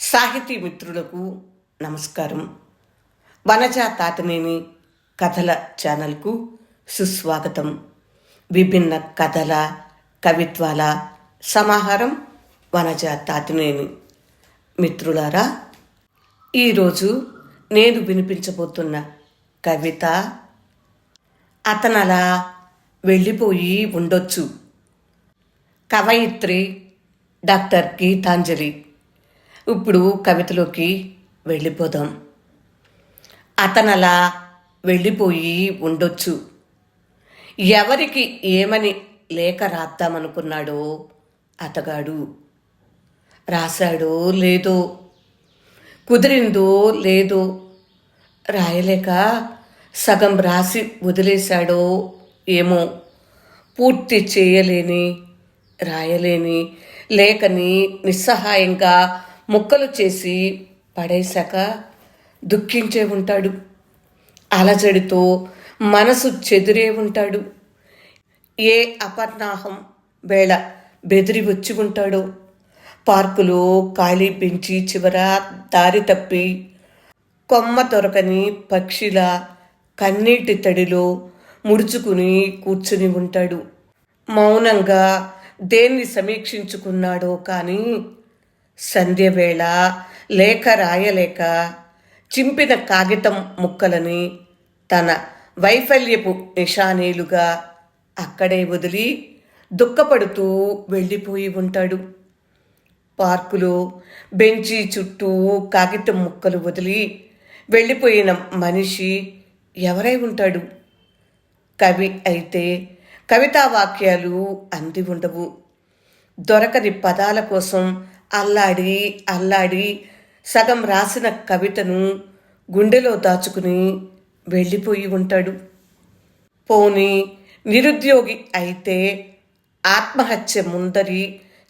సాహితీ మిత్రులకు నమస్కారం. వనజ తాతనేని కథల ఛానల్కు సుస్వాగతం. విభిన్న కథల కవిత్వాల సమాహారం వనజ తాతనేని. మిత్రులారా ఈరోజు నేను వినిపించబోతున్న కవిత అతనలా వెళ్ళిపోయి ఉండొచ్చు. కవయిత్రి డాక్టర్ గీతాంజలి. ఇప్పుడు కవితలోకి వెళ్ళిపోదాం. అతనలా వెళ్ళిపోయి ఉండొచ్చు. ఎవరికి ఏమని లేఖ రాద్దామనుకున్నాడో అతగాడు. రాశాడో లేదో కుదిరిందో లేదో రాయలేక సగం రాసి వదిలేశాడో ఏమో పూర్తి చేయలేని రాయలేని లేఖని నిస్సహాయంగా ముక్కలు చేసి పడేశాక దుఃఖించే ఉంటాడు. అలజడితో మనసు చెదిరే ఉంటాడు. ఏ అపర్ణాహం వేళ బెదిరి వచ్చి ఉంటాడో. పార్కులో ఖాళీ పెంచి చివర దారి తప్పి కొమ్మ దొరకని పక్షిలా కన్నీటి తడిలో ముడుచుకుని కూర్చుని ఉంటాడు. మౌనంగా దేన్ని సమీక్షించుకున్నాడో కానీ సంధ్యవేళ లేఖ రాయలేక చింపిన కాగితం ముక్కలని తన వైఫల్యపు నిషానీలుగా అక్కడే వదిలి దుఃఖపడుతూ వెళ్ళిపోయి ఉంటాడు. పార్కులో బెంచి చుట్టూ కాగితం ముక్కలు వదిలి వెళ్ళిపోయిన మనిషి ఎవరై ఉంటాడు? కవి అయితే కవితా వాక్యాలు అంది ఉండవు. దొరకని పదాల కోసం అల్లాడి అల్లాడి సగం రాసిన కవితను గుండెలో దాచుకుని వెళ్ళిపోయి ఉంటాడు. పోని నిరుద్యోగి అయితే ఆత్మహత్య ముందరి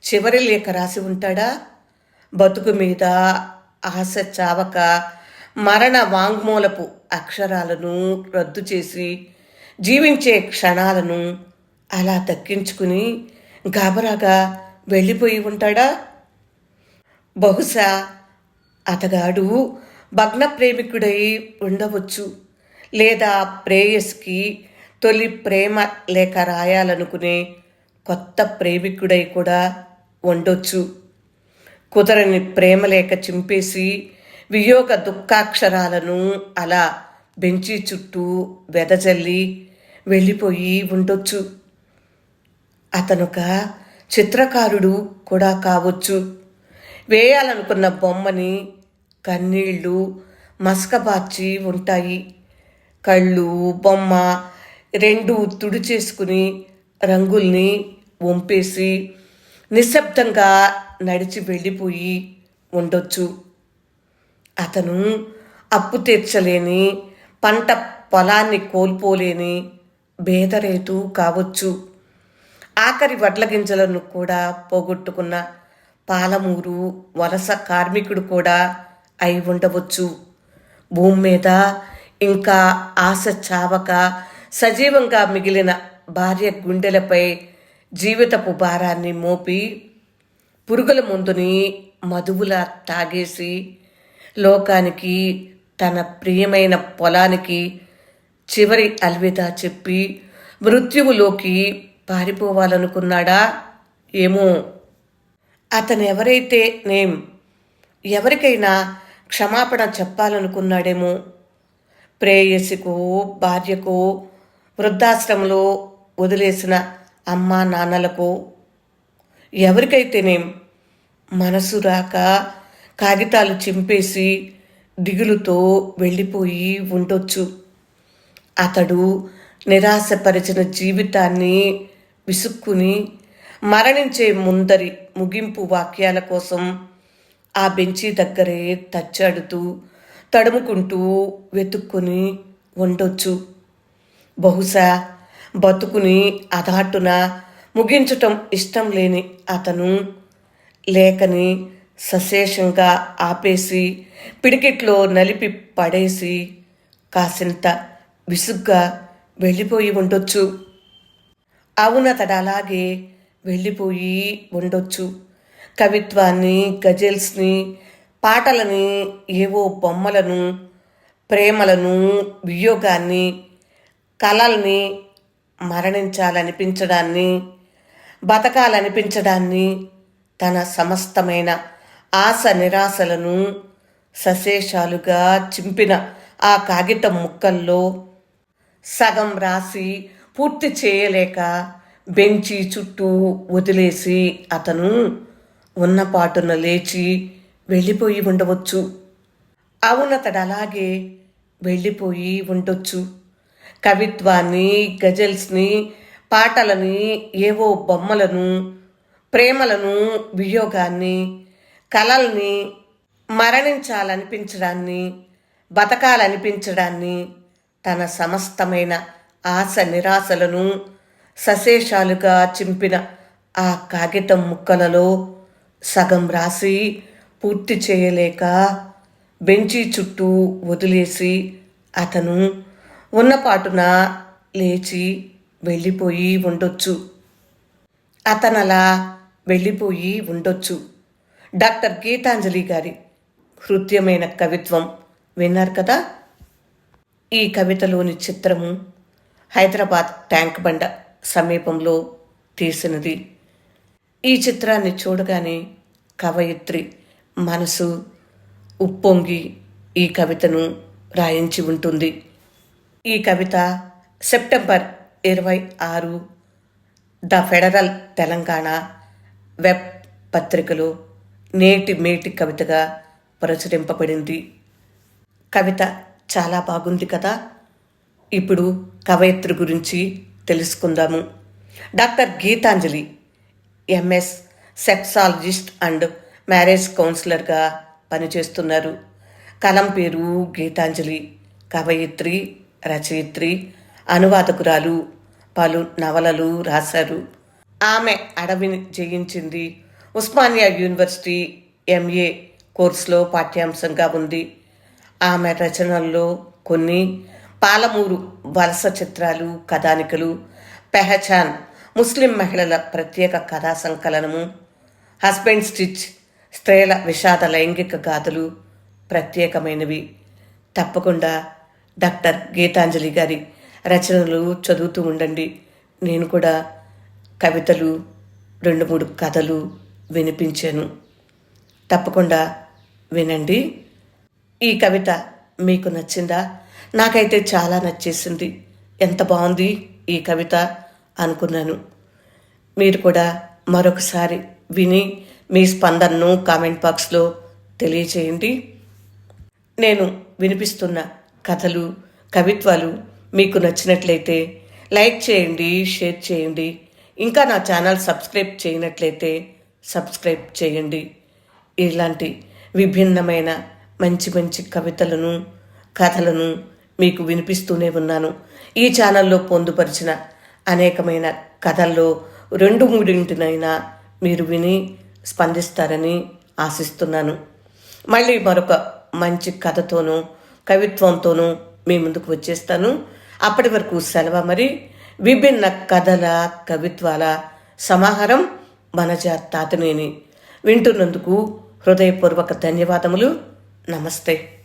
చివరి లేఖ రాసి ఉంటాడా? బతుకు మీద ఆశ చావక మరణ వాంగ్మూలపు అక్షరాలను రద్దు చేసి జీవించే క్షణాలను అలా దక్కించుకుని గాబరాగా వెళ్ళిపోయి ఉంటాడా? బహుశా అతగాడు భగ్న ప్రేమికుడై ఉండవచ్చు లేదా ప్రేయస్కి తొలి ప్రేమ లేఖ రాయాలనుకునే కొత్త ప్రేమికుడై కూడా ఉండొచ్చు. కుదరని ప్రేమ లేఖ చింపేసి వియోగ దుఃఖాక్షరాలను అలా బెంచి చుట్టూ వెదజల్లి వెళ్ళిపోయి ఉండొచ్చు. అతనొక చిత్రకారుడు కూడా కావచ్చు. వేయాలనుకున్న బొమ్మని కన్నీళ్ళు మసకబార్చి ఉంటాయి. కళ్ళు బొమ్మ రెండు తుడిచేసుకుని రంగుల్ని వంపేసి నిశ్శబ్దంగా నడిచి వెళ్ళిపోయి ఉండొచ్చు. అతను అప్పు తీర్చలేని పంట పొలాన్ని కోల్పోలేని భేదరేతు కావచ్చు. ఆఖరి వడ్ల గింజలను కూడా పోగొట్టుకున్న పాలమూరు వలస కార్మికుడు కూడా అయి ఉండవచ్చు. భూమి మీద ఇంకా ఆశ చావక సజీవంగా మిగిలిన భార్య గుండెలపై జీవితపు భారాన్ని మోపి పురుగుల ముందుని మధువులా తాగేసి లోకానికి తన ప్రియమైన పొలానికి చివరి అల్విదా చెప్పి మృత్యువులోకి పారిపోవాలనుకున్నాడా? ఏమో అతను ఎవరైతే నేమ్ ఎవరికైనా క్షమాపణ చెప్పాలనుకున్నాడేమో? ప్రేయసికో భార్యకో వృద్ధాశ్రమంలో వదిలేసిన అమ్మా నాన్నలకో? ఎవరికైతేనేం మనసు రాక కాగితాలు చింపేసి దిగులుతో వెళ్ళిపోయి ఉండొచ్చు. అతడు నిరాశపరిచిన జీవితాన్ని విసుక్కుని మరణించే ముందరి ముగింపు వాక్యాల కోసం ఆ బెంచి దగ్గరే తచ్చాడుతూ తడుముకుంటూ వెతుక్కుని ఉండొచ్చు. బహుశా బతుకుని అదాటున ముగించటం ఇష్టం లేని అతను లేఖని సశేషంగా ఆపేసి పిడికిట్లో నలిపి పడేసి కాసింత విసుగ్గా వెళ్ళిపోయి ఉండొచ్చు. అవునతడు అలాగే వెళ్ళిపోయి ఉండొచ్చు. కవిత్వాన్ని గజల్స్ని పాటలని ఏవో బొమ్మలను ప్రేమలను వియోగాన్ని కలల్ని మరణించాలనిపించడాన్ని బతకాలనిపించడాన్ని తన సమస్తమైన ఆశ నిరాశలను సశేషాలుగా చింపిన ఆ కాగితం ముక్కల్లో సగం రాసి పూర్తి చేయలేక బెంచి చుట్టూ వదిలేసి అతను ఉన్నపాటున లేచి వెళ్ళిపోయి ఉండవచ్చు. అవునతడు అలాగే వెళ్ళిపోయి ఉండొచ్చు. కవిత్వాన్ని గజల్స్ని పాటలని ఏవో బొమ్మలను ప్రేమలను వియోగాన్ని కలల్ని మరణించాలనిపించడాన్ని బతకాలనిపించడాన్ని తన సమస్తమైన ఆశ నిరాశలను సశేషాలుగా చింపిన ఆ కాగితం ముక్కలలో సగం రాసి పూర్తి చేయలేక బెంచి చుట్టూ వదిలేసి అతను ఉన్నపాటున లేచి వెళ్ళిపోయి ఉండొచ్చు. అతనలా వెళ్ళిపోయి ఉండొచ్చు. డాక్టర్ గీతాంజలి గారి హృదయమైన కవిత్వం విన్నారు కదా? ఈ కవితలోని చిత్రము హైదరాబాద్ ట్యాంక్ బండ. సమీపంలో తీసినది. ఈ చిత్రాన్ని చూడగానే కవయిత్రి మనసు ఉప్పొంగి ఈ కవితను రాయించి ఉంటుంది. ఈ కవిత సెప్టెంబర్ ఇరవై ఆరు ద ఫెడరల్ తెలంగాణ వెబ్ పత్రికలో నేటి మేటి కవితగా ప్రచురింపబడింది. కవిత చాలా బాగుంది కదా? ఇప్పుడు కవయిత్రి గురించి తెలుసుకుందాము. Doctor Geetanjali MS sexologist and marriage కౌన్సిలర్గా పనిచేస్తున్నారు. కలం పేరు గీతాంజలి కవయిత్రి రచయిత్రి అనువాదకురాలు పలు నవలలు రాశారు. ఆమె అడవిని జయించింది. ఉస్మానియా యూనివర్సిటీ ఎంఏ కోర్సులో పాఠ్యాంశంగా ఉంది. ఆమె రచనల్లో కొన్ని పాలమూరు వలస చిత్రాలు కథానికలు పెహచాన్ ముస్లిం మహిళల ప్రత్యేక కథా సంకలనము హస్బెండ్ స్టిచ్ స్త్రీల విషాద లైంగిక గాథలు ప్రత్యేకమైనవి. తప్పకుండా డాక్టర్ గీతాంజలి గారి రచనలు చదువుతూ ఉండండి. నేను కూడా కవితలు రెండు మూడు కథలు వినిపించాను. తప్పకుండా వినండి. ఈ కవిత మీకు నచ్చిందా? నాకైతే చాలా నచ్చేసింది. ఎంత బాగుంది ఈ కవిత అనుకున్నాను. మీరు కూడా మరొకసారి విని మీ స్పందనను కామెంట్ బాక్స్లో తెలియచేయండి. నేను వినిపిస్తున్న కథలు కవిత్వాలు మీకు నచ్చినట్లయితే లైక్ చేయండి షేర్ చేయండి. ఇంకా నా ఛానల్ సబ్స్క్రైబ్ చేయనట్లయితే సబ్స్క్రైబ్ చేయండి. ఇలాంటి విభిన్నమైన మంచి మంచి కవితలను కథలను మీకు వినిపిస్తూనే ఉన్నాను. ఈ ఛానల్లో పొందుపరిచిన అనేకమైన కథల్లో రెండు మూడింటినైనా మీరు విని స్పందిస్తారని ఆశిస్తున్నాను. మళ్ళీ మరొక మంచి కథతోనూ కవిత్వంతోనూ మీ ముందుకు వచ్చేస్తాను. అప్పటి వరకు సెలవు మరి. విభిన్న కథల కవిత్వాల సమాహారం మనజ తాతనేని. వింటున్నందుకు హృదయపూర్వక ధన్యవాదములు. నమస్తే.